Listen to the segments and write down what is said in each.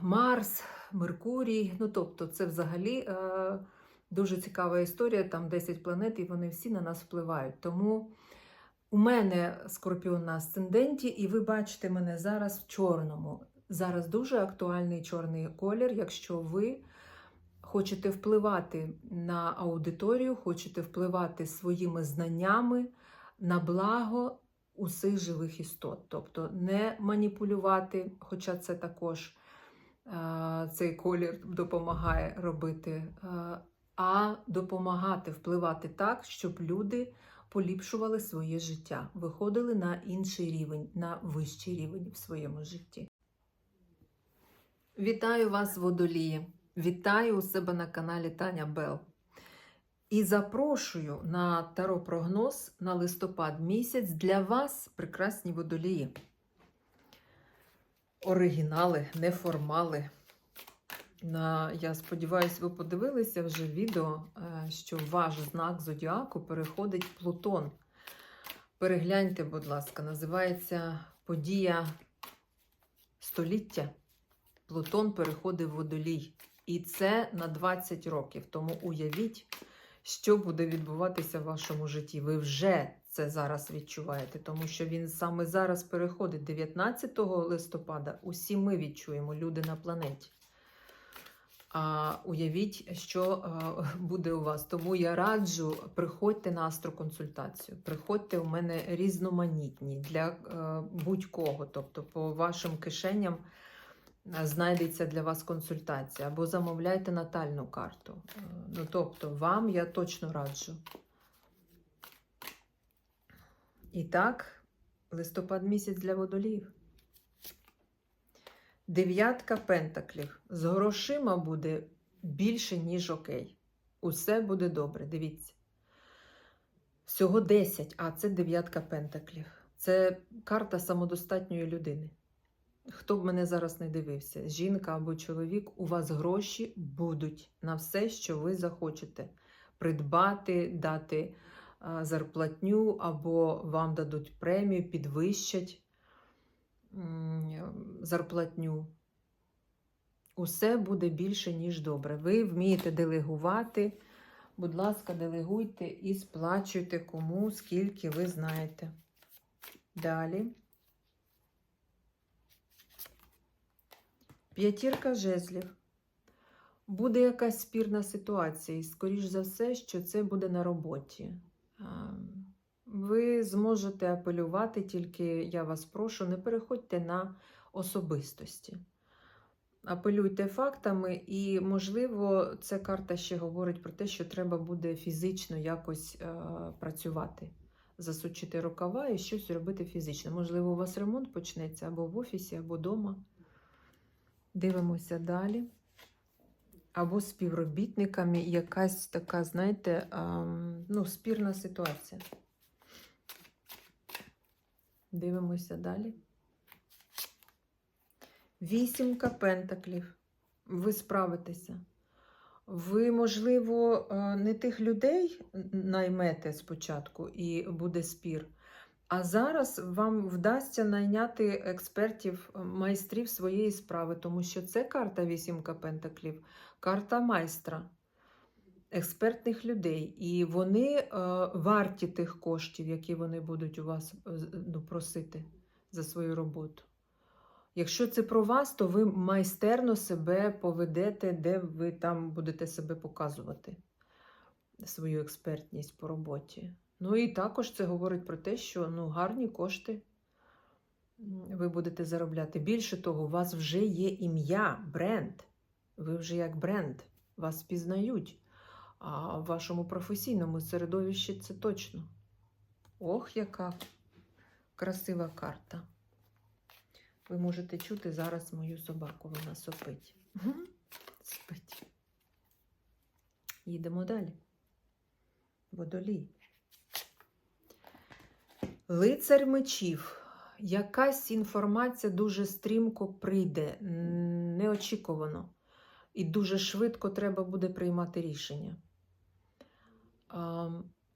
Марс, Меркурій. Ну, тобто, це взагалі дуже цікава історія. Там 10 планет, і вони всі на нас впливають. Тому у мене скорпіон на асценденті, і ви бачите мене зараз в чорному. Зараз дуже актуальний чорний колір, якщо ви. Хочете впливати на аудиторію, хочете впливати своїми знаннями на благо усіх живих істот. Тобто не маніпулювати, хоча це також е, цей колір допомагає робити, е, а допомагати впливати так, щоб люди поліпшували своє життя, виходили на інший рівень, на вищий рівень в своєму житті. Вітаю вас, водолії! Вітаю у себе на каналі Таня Бел. І запрошую на таро-прогноз на листопад місяць для вас, прекрасні водолії. Оригінали, неформали. На, Я сподіваюся, ви подивилися вже відео, е, що ваш знак зодіаку переходить Плутон. Перегляньте, будь ласка, називається подія століття Плутон переходить в водолій. І це на 20 років. Тому уявіть, що буде відбуватися в вашому житті. Ви вже це зараз відчуваєте, тому що він саме зараз переходить 19 листопада. Усі ми відчуємо, люди на планеті. А уявіть, що буде у вас. Тому я раджу, приходьте на астроконсультацію. Приходьте у мене різноманітні для е, будь-кого. Тобто, по вашим кишеням е, знайдеться для вас консультація. Або замовляйте натальну карту. Е, Ну, тобто, вам я точно раджу. І так, листопад місяць для водоліїв. Дев'ятка пентаклів. З грошима буде більше, ніж окей. Усе буде добре. Дивіться. Всього 10, а це дев'ятка пентаклів. Це карта самодостатньої людини. Хто б мене зараз не дивився, жінка або чоловік, у вас гроші будуть на все, що ви захочете. Придбати, дати зарплатню, або вам дадуть премію, підвищать зарплатню. Усе буде більше, ніж добре. Ви вмієте делегувати. Будь ласка, делегуйте і сплачуйте кому, скільки ви знаєте. Далі. П'ятірка жезлів. Буде якась спірна ситуація, і, скоріш за все, що це буде на роботі. Ви зможете апелювати, тільки я вас прошу, не переходьте на особистості. Апелюйте фактами, і, можливо, ця карта ще говорить про те, що треба буде фізично якось е, працювати, засучити рукава і щось робити фізично. Можливо, у вас ремонт почнеться або в офісі, або вдома. Дивимося далі. Або співробітниками якась така, знаєте, ну, спірна ситуація. Дивимося далі. Вісімка пентаклів. Ви справитеся. Ви, можливо, е, не тих людей наймете спочатку і буде спір. А зараз вам вдасться найняти експертів, майстрів своєї справи, тому що це карта вісімка пентаклів, карта майстра, експертних людей. І вони е, варті тих коштів, які вони будуть у вас е, ну, просити за свою роботу. Якщо це про вас, то ви майстерно себе поведете, де ви там будете себе показувати, свою експертність по роботі. Ну і також це говорить про те, що ну, гарні кошти ви будете заробляти. Більше того, у вас вже є ім'я, бренд. Ви вже як бренд, вас пізнають. А в вашому професійному середовищі це точно. Ох, яка красива карта. Ви можете чути зараз мою собаку, вона сопить. Спить. Їдемо далі. Водолій. Лицар мечів. Якась інформація дуже стрімко прийде, неочікувано. І дуже швидко треба буде приймати рішення.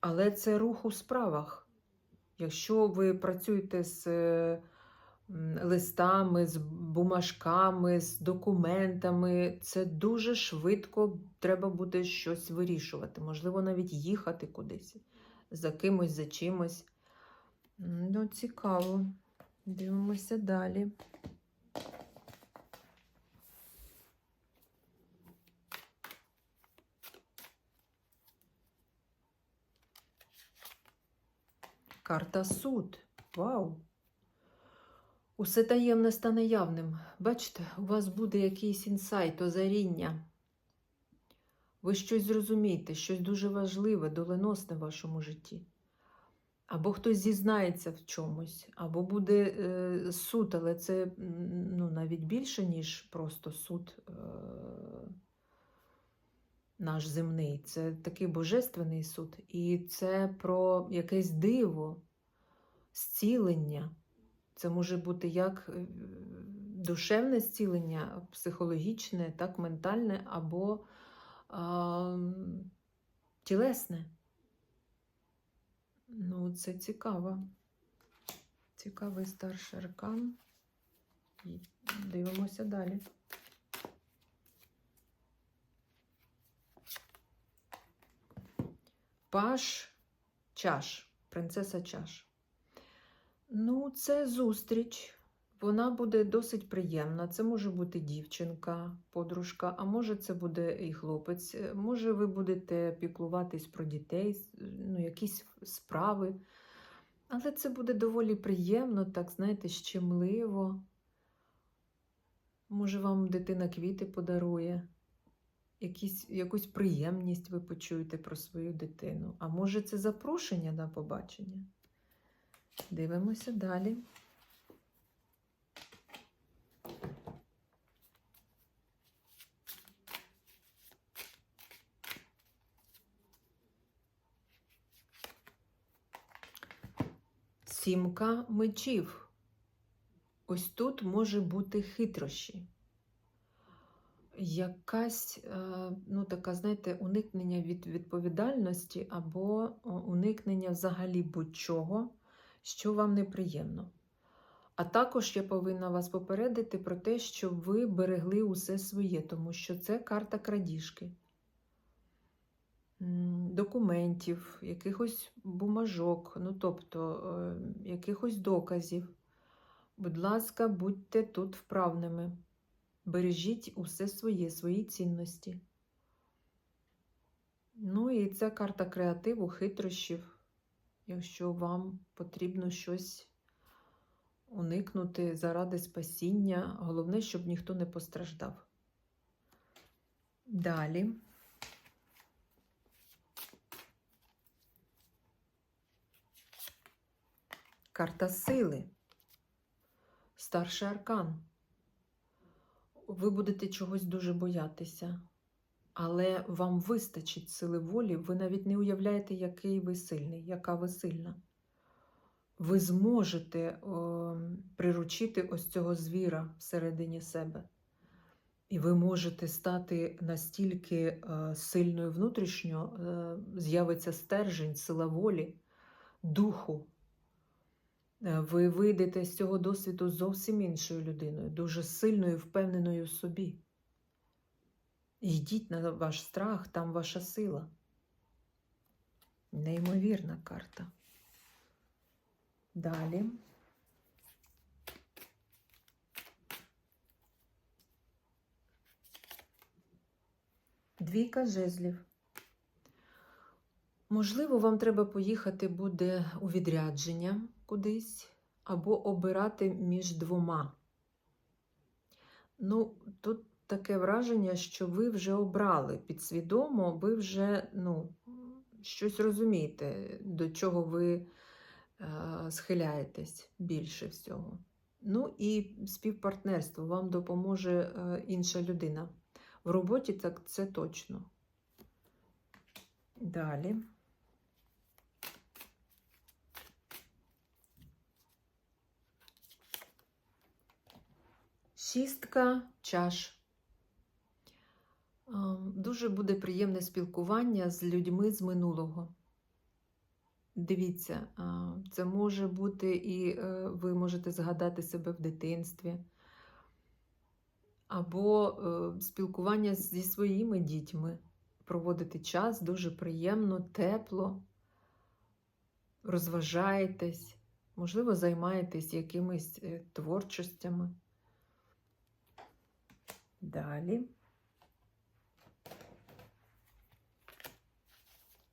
Але це рух у справах. Якщо ви працюєте з е, листами, з бумажками, з документами, це дуже швидко треба буде щось вирішувати. Можливо, навіть їхати кудись за кимось, за чимось. Ну, цікаво. Дивимося далі. Карта суд. Вау! Усе таємне стане явним. Бачите, у вас буде якийсь інсайт, озаріння. Ви щось зрозумієте, щось дуже важливе, доленосне в вашому житті. Або хтось зізнається в чомусь, або буде е, суд, але це ну, навіть більше, ніж просто суд е, наш земний. Це такий божественний суд. І це про якесь диво, зцілення. Це може бути як е, душевне зцілення, психологічне, так ментальне, або а, тілесне. Ну, це цікаво. Цікавий старший аркан. І Дивимося далі. Паш чаш, принцеса чаш. Ну, це зустріч. Вона буде досить приємна. Це може бути дівчинка, подружка, а може це буде і хлопець. Е, Може, ви будете піклуватись про дітей, ну, якісь справи. Але це буде доволі приємно, так, знаєте, щемливо. Може, вам дитина квіти подарує, якісь, якусь приємність ви почуєте про свою дитину. А може, це запрошення на побачення? Дивимося далі. Сімка мечів. Ось тут може бути хитрощі. Якась, е, ну, така, знаєте, уникнення від відповідальності або уникнення взагалі будь-чого, що вам неприємно. А також я повинна вас попередити про те, щоб ви берегли усе своє, тому що це карта крадіжки. Документів, якихось бумажок, ну тобто е, якихось доказів. Будь ласка, будьте тут вправними. Бережіть усе своє, свої цінності. Ну і це карта креативу, хитрощів. Якщо вам потрібно щось уникнути заради спасіння, головне, щоб ніхто не постраждав. Далі. Карта сили. Старший аркан. Ви будете чогось дуже боятися, але вам вистачить сили волі, ви навіть не уявляєте, який ви сильний, яка ви сильна. Ви зможете о, приручити ось цього звіра всередині себе. І ви можете стати настільки е, сильною внутрішньо, е, з'явиться стержень, сила волі, духу. Е, Ви вийдете з цього досвіду зовсім іншою людиною, дуже сильною, впевненою в собі. Йдіть на ваш страх, там ваша сила. Неймовірна карта. Далі. Двійка жезлів. Можливо, вам треба поїхати буде у відрядження кудись, або обирати між двома. Ну, тут таке враження, що ви вже обрали підсвідомо, ви вже ну, щось розумієте, до чого ви е, схиляєтесь більше всього. Ну і співпартнерство вам допоможе е, інша людина. В роботі так це точно. Далі. Шістка чаш. Дуже буде приємне спілкування з людьми з минулого. Дивіться, це може бути і е, ви можете згадати себе в дитинстві, або е, спілкування зі своїми дітьми. Проводити час дуже приємно, тепло, розважаєтесь, можливо, займаєтесь якимись е, творчостями. Далі.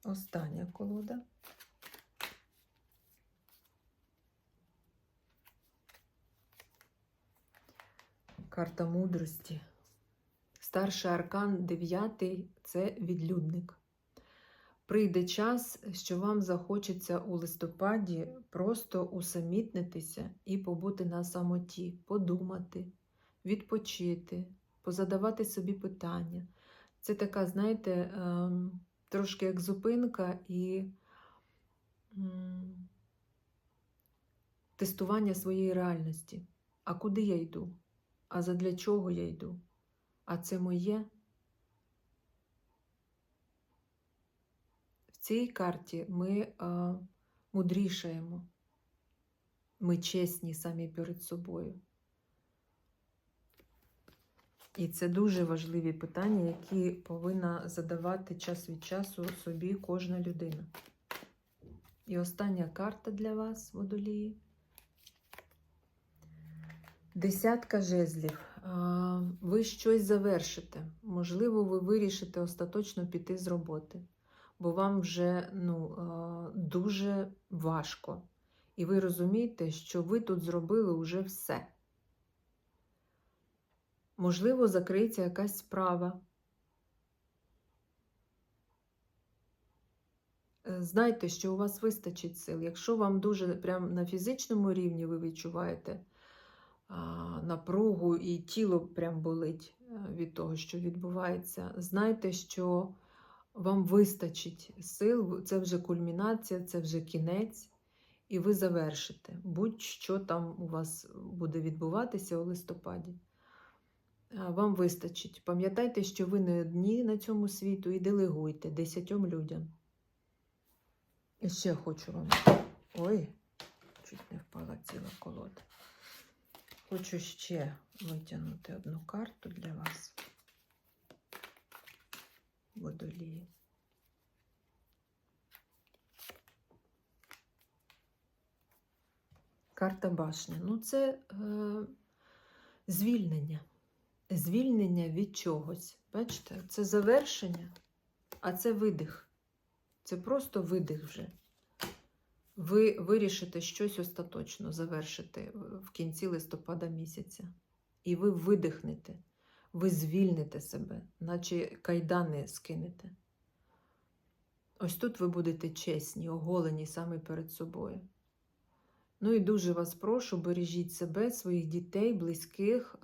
Остання колода. Карта мудрості. Старший аркан дев'ятий це відлюдник. Прийде час, що вам захочеться у листопаді просто усамітнитися і побути на самоті, подумати, відпочити, позадавати собі питання. Це така, знаєте, ем, трошки як зупинка і тестування своєї реальності. А куди я йду? А задля чого я йду? А це моє? В цій карті ми а, мудрішаємо. Ми чесні самі перед собою. І це дуже важливі питання, які повинна задавати час від часу собі кожна людина. І остання карта для вас, водолії. Десятка жезлів. Ви щось завершите. Можливо, ви вирішите остаточно піти з роботи, бо вам вже ну, дуже важко. І ви розумієте, що ви тут зробили вже все. Можливо, закриється якась справа. Е, Знайте, що у вас вистачить сил. Якщо вам дуже прям на фізичному рівні ви відчуваєте напругу і тіло прям болить е, від того, що відбувається, знайте, що вам вистачить сил, це вже кульмінація, це вже кінець, і ви завершите. Будь-що там у вас буде відбуватися у листопаді. А, Вам вистачить. Пам'ятайте, що ви не одні на цьому світу і делегуйте десятьом людям. І ще хочу вам. Ой, чуть не впала ціла колода. Хочу ще витягнути одну карту для вас. Водолії. Карта башня. Ну, це е, звільнення. Звільнення від чогось. Бачите, це завершення, а це видих. Це просто видих вже. Ви вирішите щось остаточно завершити в кінці листопада місяця. І ви видихнете, ви звільните себе, наче кайдани скинете. Ось тут ви будете чесні, оголені саме перед собою. Ну і дуже вас прошу, бережіть себе, своїх дітей, близьких.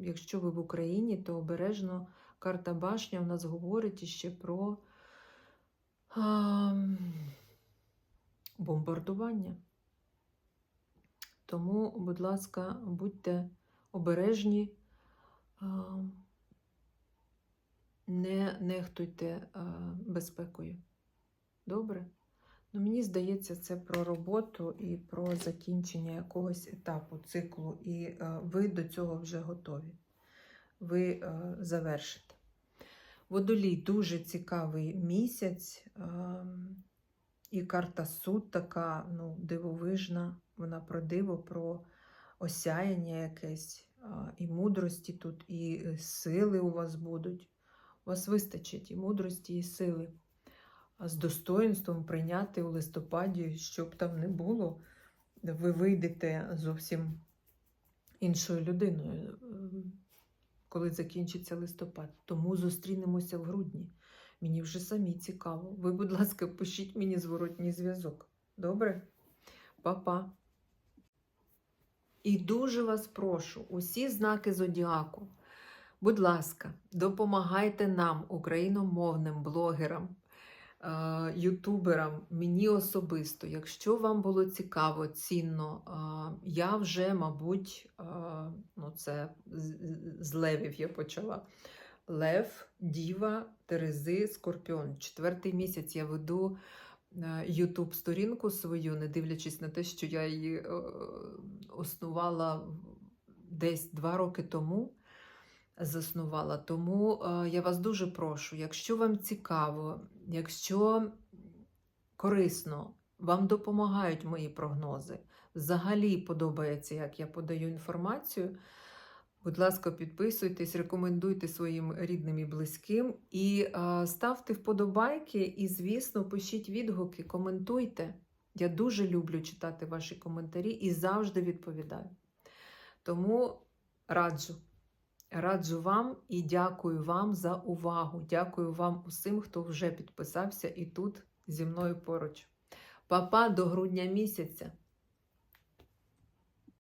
Якщо ви в Україні, то обережно карта башня у нас говорить іще про бомбардування. Тому, будь ласка, будьте обережні, не нехтуйте безпекою. Добре? Ну, мені здається, це про роботу і про закінчення якогось етапу, циклу, і е, ви до цього вже готові. Ви е, завершите. Водолій дуже цікавий місяць, е, і карта суд така ну, дивовижна. Вона про диво, про осяяння якесь, е, і мудрості тут, і е, сили у вас будуть. У вас вистачить і мудрості, і сили з достоїнством прийняти у листопаді, що б там не було, ви вийдете зовсім іншою людиною, е, коли закінчиться листопад. Тому зустрінемося в грудні. Мені вже самі цікаво. Ви, будь ласка, пишіть мені зворотній зв'язок. Добре? Па-па. І дуже вас прошу, усі знаки зодіаку. Будь ласка, допомагайте нам, україномовним блогерам, ютуберам, мені особисто. Якщо вам було цікаво, цінно, е, я вже, мабуть, е, ну це з- левів я почала. Лев, Діва, Терези, Скорпіон. Четвертий місяць я веду Ютуб сторінку свою, не дивлячись на те, що я її е, основала десь два роки тому. Заснувала. Тому е, я вас дуже прошу, якщо вам цікаво, якщо корисно, вам допомагають мої прогнози, взагалі подобається, як я подаю інформацію. Будь ласка, підписуйтесь, рекомендуйте своїм рідним і близьким і е, ставте вподобайки, і, звісно, пишіть відгуки, коментуйте. Я дуже люблю читати ваші коментарі і завжди відповідаю. Тому раджу. Раджу вам і дякую вам за увагу. Дякую вам усім, хто вже підписався і тут зі мною поруч. Папа до грудня місяця.